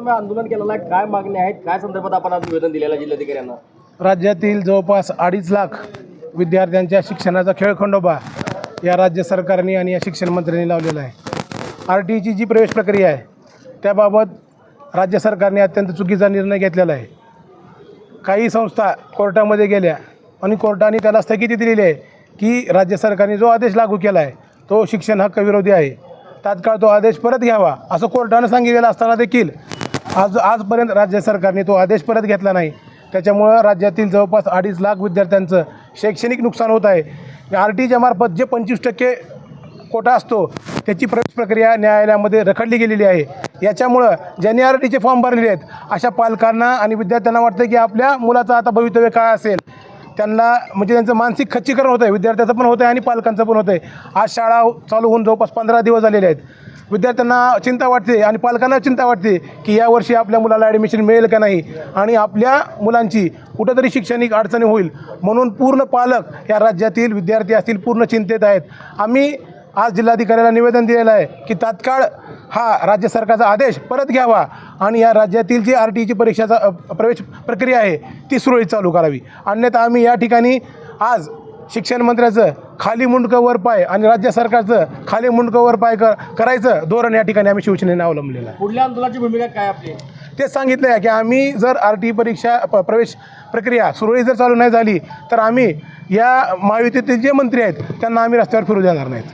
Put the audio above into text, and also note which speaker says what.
Speaker 1: तुम्ही आंदोलन केलेलं आहे? काय मागण्या आहेत? काय संदर्भात आपण आज निवेदन दिलेलं आहे जिल्हाधिकाऱ्यांना?
Speaker 2: राज्यातील जवळपास अडीच लाख विद्यार्थ्यांच्या शिक्षणाचा खेळखंडोबा या राज्य सरकारने आणि या शिक्षण मंत्र्यांनी लावलेला आहे. आर टी ईची जी प्रवेश प्रक्रिया आहे त्याबाबत राज्य सरकारने अत्यंत चुकीचा निर्णय घेतलेला आहे. काही संस्था कोर्टामध्ये गेल्या आणि कोर्टाने त्याला स्थगिती दिलेली आहे की राज्य सरकारने जो आदेश लागू केला आहे तो शिक्षण हक्क विरोधी आहे. तात्काळ तो आदेश परत घ्यावा असं कोर्टानं सांगितलेलं असताना देखील आज आजपर्यंत राज्य सरकारने तो आदेश परत घेतला नाही. त्याच्यामुळं राज्यातील जवळपास अडीच लाख विद्यार्थ्यांचं शैक्षणिक नुकसान होत आहे. आर टीच्या मार्फत जे पंचवीस टक्के कोटा असतो त्याची प्रवेश प्रक्रिया न्यायालयामध्ये रखडली गेलेली आहे. याच्यामुळं ज्यांनी आर टीचे फॉर्म भरलेले आहेत अशा पालकांना आणि विद्यार्थ्यांना वाटतं की आपल्या मुलाचं आता भवितव्य काय असेल? त्यांना म्हणजे त्यांचं मानसिक खच्चीकरण होतं आहे विद्यार्थ्याचं पण होतं आहे आणि पालकांचं पण होतं आहे आज शाळा चालू होऊन जवळपास पंधरा दिवस झालेले आहेत. विद्यार्थ्यांना चिंता वाटते आणि पालकांना चिंता वाटते की यावर्षी आपल्या मुलाला ॲडमिशन मिळेल का नाही आणि आपल्या मुलांची कुठंतरी शैक्षणिक अडचणी होईल. म्हणून पूर्ण पालक या राज्यातील विद्यार्थी असतील पूर्ण चिंतेत आहेत. आम्ही आज जिल्हाधिकाऱ्याला निवेदन दिलेलं आहे की तात्काळ हा राज्य सरकारचा आदेश परत घ्यावा आणि या राज्यातील जी आर टीची परीक्षाचा अ, प्रवेश प्रक्रिया आहे ती सुरळीत चालू करावी. अन्यथा आम्ही या ठिकाणी आज शिक्षण मंत्र्याचं खाली मुंडकं वर पाय आणि राज्य सरकारचं खाली मुंडकं वर पाय कर करायचं धोरण या ठिकाणी आम्ही शिवसेनेने अवलंबलेलं आहे.
Speaker 1: पुढल्या आंदोलनाची भूमिका काय आपली?
Speaker 2: तेच सांगितलं आहे की आम्ही जर आर टी परीक्षा प प्रवेश प्रक्रिया सुरळीत जर चालू नाही झाली तर आम्ही या महायुतीतील जे मंत्री आहेत त्यांना आम्ही रस्त्यावर फिरू देणार नाहीत.